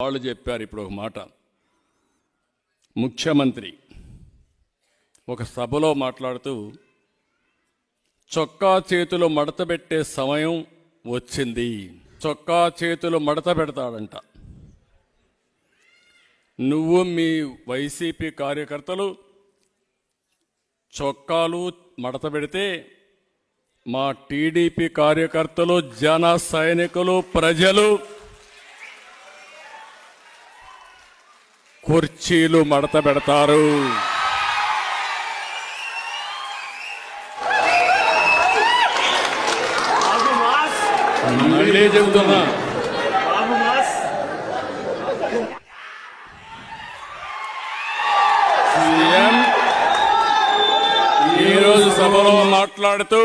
వాళ్ళు చెప్పారు ఇప్పుడు ఒక మాట. ముఖ్యమంత్రి ఒక సభలో మాట్లాడుతూ చొక్కా చేతులు మడత పెట్టే సమయం వచ్చింది. చొక్కా చేతులు మడత పెడతాడంట. నువ్వు మీ వైసీపీ కార్యకర్తలు చొక్కాలు మడత పెడితే మా టీడీపీ కార్యకర్తలు జన సైనికులు ప్రజలు కుర్చీలు మడత పెడతారు. మళ్ళీ చెబుతున్నా. సీఎం ఈరోజు సభలో మాట్లాడుతూ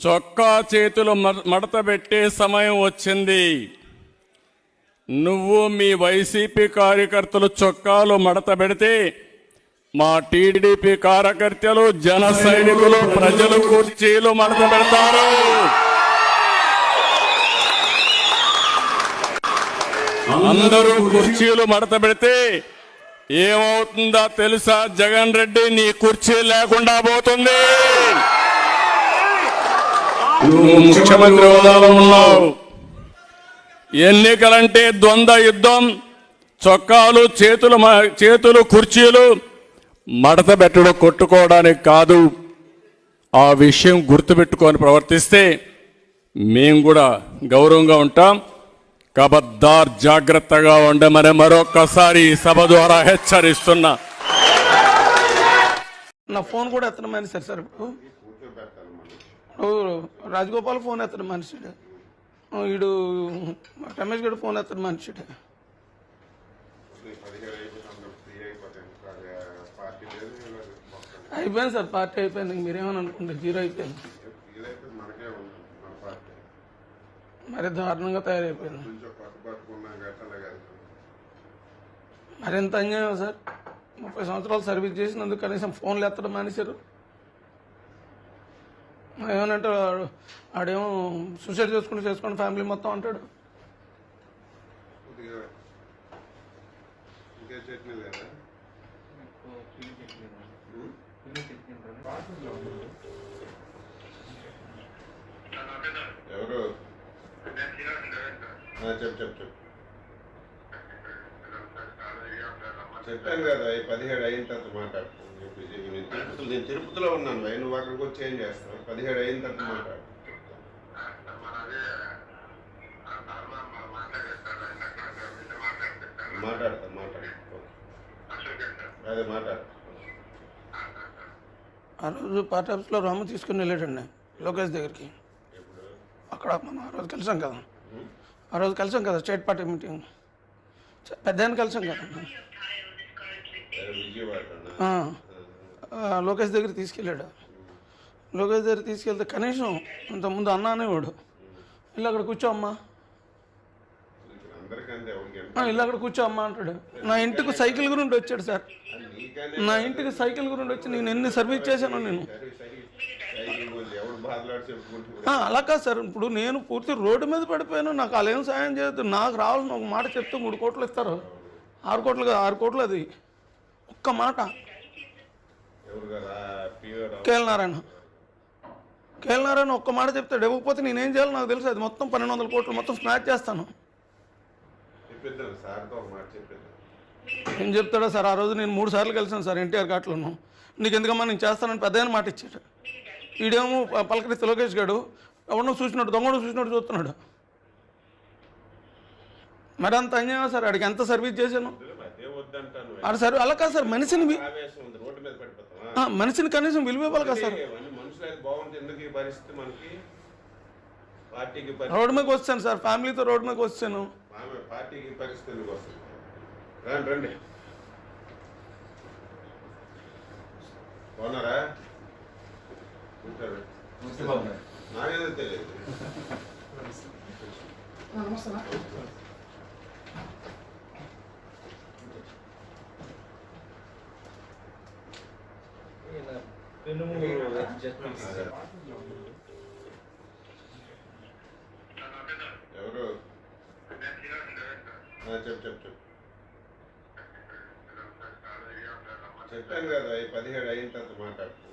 చొక్కా చేతులు మడత పెట్టే సమయం వచ్చింది. నువ్వు మీ వైసీపీ కార్యకర్తలు చొక్కాలు మడత పెడితే మా టీడీపీ కార్యకర్తలు జన సైనికులు ప్రజలు కుర్చీలు మడత పెడతారు. అందరూ కుర్చీలు మడత పెడితే ఏమవుతుందో తెలుసా? జగన్ రెడ్డి నీ కుర్చీ లేకుండా పోతుంది. నువ్వు ముఖ్యమంత్రి హోదాలో ఉన్నావు. ఎన్నికలంటే ద్వంద్వ యుద్ధం చొక్కాలు చేతులు చేతులు కుర్చీలు మడత పెట్టడం కొట్టుకోవడానికి కాదు. ఆ విషయం గుర్తుపెట్టుకొని ప్రవర్తిస్తే మేము కూడా గౌరవంగా ఉంటాం. కబద్దార్ జాగ్రత్తగా ఉండమని మరొకసారి ఈ సభ ద్వారా హెచ్చరిస్తున్నా. నా ఫోన్ కూడా ఎత్తడం మనిషి సార్ ఇప్పుడు. రాజగోపాల్ ఫోన్ ఎత్తడం మనిషి వీడు రమేష్ గడు ఫోన్ ఎత్తడం మనిషిడు అయిపోయింది సార్ పార్టీ అయిపోయింది. మీరేమని అనుకుంటే జీరో అయిపోయింది. మరి దారుణంగా తయారైపోయింది. మరింత అన్యాయం సార్. ముప్పై సంవత్సరాలు సర్వీస్ చేసినందుకు కనీసం ఫోన్లు ఎత్తడం మానేశారు. ఏమనంటే ఆడేమో సూసైడ్ చేసుకుని చేసుకుని ఫ్యామిలీ మొత్తం అంటాడు. ఎవరు? ఆ, చెప్పు చెప్పు చెప్పు. చెప్పాను కదా ఈ పదిహేడు అయిన తర్వాత మాట్లాడు ఇప్పుడు ఇది నేను తిరుపతిలో నేను తిరుపతిలో ఉన్నాను భయ్ నువ్వు అక్కడికి వచ్చి ఏం చేస్తావు పదిహేడు అయిన తర్వాత మాట్లాడు మాట్లాడతా మాట్లాడు. అదే మాట్లాడు. ఆ రోజు పార్టీ ఆఫీస్లో రాము తీసుకుని వెళ్ళాడండి లోకేష్ దగ్గరికి. అక్కడ మనం ఆ రోజు కలిసాం కదా. ఆ రోజు కలిసాం కదా స్టేట్ పార్టీ మీటింగ్. పెద్ద కలిసాం కదా సరే, విజయవాడలోనా ఆ, ఆ, లోకేష్ దగ్గర తీసుకెళ్ళాడు. లోకేష్ దగ్గర తీసుకెళ్తే కనీసం ఇంతకుముందు అన్న అనేవాడు. ఇల్లు అక్కడ కూర్చో అమ్మా. ఇల్లు అక్కడ కూర్చో అమ్మా అంటాడు. నా ఇంటికి సైకిల్ గురించి వచ్చాడు సార్. నా ఇంటికి సైకిల్ గురించి వచ్చి నేను ఎన్ని సర్వీస్ చేశాను నేను. అలా కాదు సార్. ఇప్పుడు నేను పూర్తి రోడ్డు మీద పడిపోయాను. నాకు వాళ్ళు ఏం సాయం చేయొద్దు. నాకు రావాల్సిన ఒక మాట చెప్తే మూడు కోట్లు ఇస్తారు. ఆరు కోట్లు ఆరు కోట్లు అది. ఒక్క మాట. ఎవరు కదా? Pure KL Narayana KL Narayana ఒక్క మాట చెప్తాడు ఇవ్వకపోతే నేనేం చేయాలో నాకు తెలుసు. అది మొత్తం పన్నెండు వందల కోట్లు మొత్తం స్నాచ్ చేస్తాను. ఏం చెప్తాడో సార్? ఆ రోజు నేను మూడు సార్లు కలిసాను సార్ ఎన్టీఆర్ ఘాట్లోను. నీకు ఎందుకమ్మా నేను చేస్తానని పెద్ద మాట ఇచ్చాడు. ఈడేమో ప- పలకరిస్తే లోకేష్ గాడు ఎవడో చూసినాడు దొంగడు చూసినాడు చూస్తున్నాడు. మరి అంత అన్యాయం సార్? ఆడికి ఎంత సర్వీస్ చేశాను? ఆడ సర్వీ అలా కాదు సార్ మనిషిని వి- ఆవేశం ఉంది రోడ్డు మీద పడిపోతావా ఆ, మనిషిని కనీసం విలువ ఇవ్వాలి కదా సార్. ఇవన్నీ మనుషులు అయితే బాగుంటే ఎందుకు ఈ పరిస్థితి మనకి? పార్టీకి పరిస్థితి రోడ్డు మీదకి వచ్చాను సార్ ఫ్యామిలీతో రోడ్డు మీదకి వచ్చాను ఆమె పార్టీకి పరిస్థితి ఎందుకు వస్తుంది ఎవరు చెప్పు చెప్పు చెప్పు చెప్పాను కదా ఈ పదిహేడు అయిన తర్వాత మాట్లాడుతాను.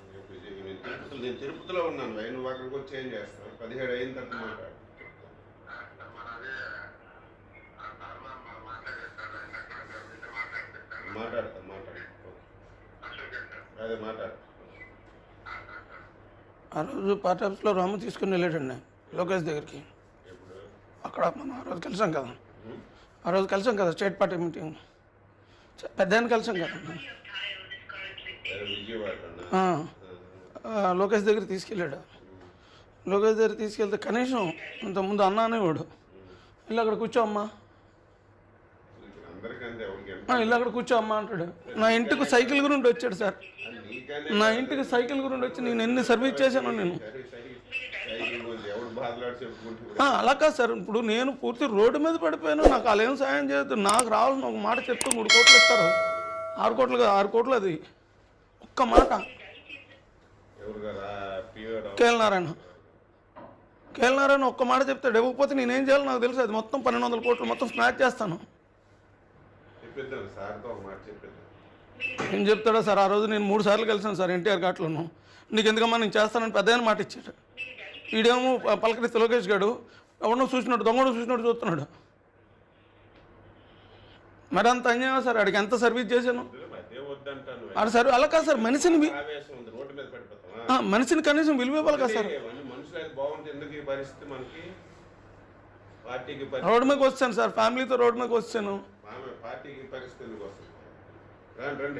నేను తిరుపతిలో నేను తిరుపతిలో ఉన్నాను భయ్ నువ్వు అక్కడికి వచ్చి ఏం చేస్తావు పదిహేడు అయిన తర్వాత మాట్లాడు మాట్లాడతా మాట్లాడతా అదే మాట్లాడతా ఆ రోజు పార్టీ ఆఫీస్లో రాము తీసుకుని వెళ్ళాడండి లోకేష్ దగ్గరికి. అక్కడ మనం ఆ రోజు కలిసాం కదా. ఆ రోజు కలిసాం కదా స్టేట్ పార్టీ మీటింగ్. పెద్ద ఆయన కలిసాం కదా. లోకేష్ దగ్గర తీసుకెళ్ళాడు. లోకేష్ దగ్గర తీసుకెళ్తే కనీసం ఇంతకుముందు అన్న అనేవాడు ఇల్లు అక్కడ కూర్చో అమ్మా. ఇల్లు అక్కడ కూర్చో అమ్మా అంటాడు. నా ఇంటికి సైకిల్ గురించి వచ్చాడు సార్. నా ఇంటికి సైకిల్ గురించి వచ్చి నేను ఎన్ని సర్వీస్ చేశాను నేను. అలా కాదు సార్. ఇప్పుడు నేను పూర్తి రోడ్డు మీద పడిపోయాను. నాకు వాళ్ళు ఏం సాయం చేయొద్దు. నాకు రావాల్సిన ఒక మాట చెప్తే మూడు కోట్లు ఇస్తారు. ఆరు కోట్లు కాదు ఆరు కోట్లు అది. ఒక్క మాట. ఎవరు కదా కేఎల్ నారాయణ. కేఎల్ నారాయణ ఒక్క మాట చెప్తాడు ఇవ్వకపోతే నేనేం చేయాలో నాకు తెలుసు. అది మొత్తం పన్నెండు వందల కోట్లు మొత్తం స్నాచ్ చేస్తాను. చెప్పిద్దాం సార్తో ఒక మాట చెప్పిద్దాం. ఏం చెప్తాడో సార్? ఆ రోజు నేను మూడు సార్లు కలిసాను సార్ ఎన్టీఆర్ ఘాట్లోను. నీకు ఎందుకమ్మా నేను చేస్తానని పెద్ద మాట ఇచ్చాడు. ఈడేమో పలకరిస్తే లోకేష్ గారు ఎవడో చూసినట్టు దొంగడు చూసినట్టు చూస్తున్నాడు. మరి అంత అన్యాయం సార్? ఆడికి ఎంత సర్వీస్ చేశాను? అదే సార్ అలా కాదు సార్ మనిషిని మనిషిని కనీసం విలువ ఇవ్వాలి కదా సార్. రోడ్డు మీదకి వచ్చాను సార్ ఫ్యామిలీతో రోడ్డు మీదకి వచ్చాను. 来用不用